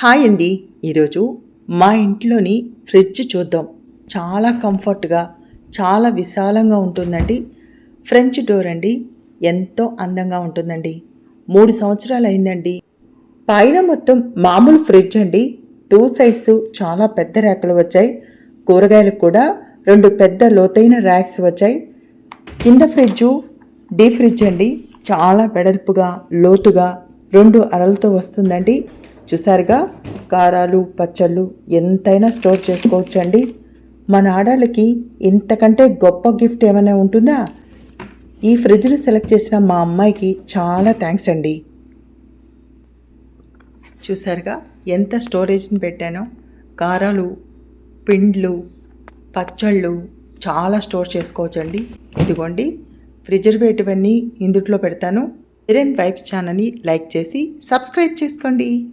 Hi అండి. ఈరోజు మా ఇంట్లోని ఫ్రిడ్జ్ చూద్దాం. చాలా కంఫర్ట్గా చాలా విశాలంగా ఉంటుందండి. ఫ్రెంచ్ డోర్ అండి. ఎంతో అందంగా ఉంటుందండి. మూడు సంవత్సరాలు అయిందండి. పైన మొత్తం మామూలు ఫ్రిడ్జ్ అండి. టూ సైడ్స్ చాలా పెద్ద ర్యాకులు వచ్చాయి. కూరగాయలకు కూడా రెండు పెద్ద లోతైన ర్యాక్స్ వచ్చాయి. కింద ఫ్రిడ్జు డీ ఫ్రిడ్జ్ అండి. చాలా వెడల్పుగా లోతుగా రెండు అరలతో వస్తుందండి. చూసారుగా కారాలు పచ్చళ్ళు ఎంతైనా స్టోర్ చేసుకోవచ్చండి. మన ఆడాళ్ళకి ఇంతకంటే గొప్ప గిఫ్ట్ ఏమైనా ఉంటుందా? ఈ ఫ్రిడ్జ్ని సెలెక్ట్ చేసిన మా అమ్మాయికి చాలా థ్యాంక్స్ అండి. చూసారుగా ఎంత స్టోరేజ్ని పెట్టానో. కారాలు పిండ్లు పచ్చళ్ళు చాలా స్టోర్ చేసుకోవచ్చండి. ఇదిగోండి ఫ్రిజర్వేటివ్ అన్నీ ఇందుట్లో పెడతాను. ఇరెన్ వైబ్స్ ఛానల్ని లైక్ చేసి సబ్స్క్రైబ్ చేసుకోండి.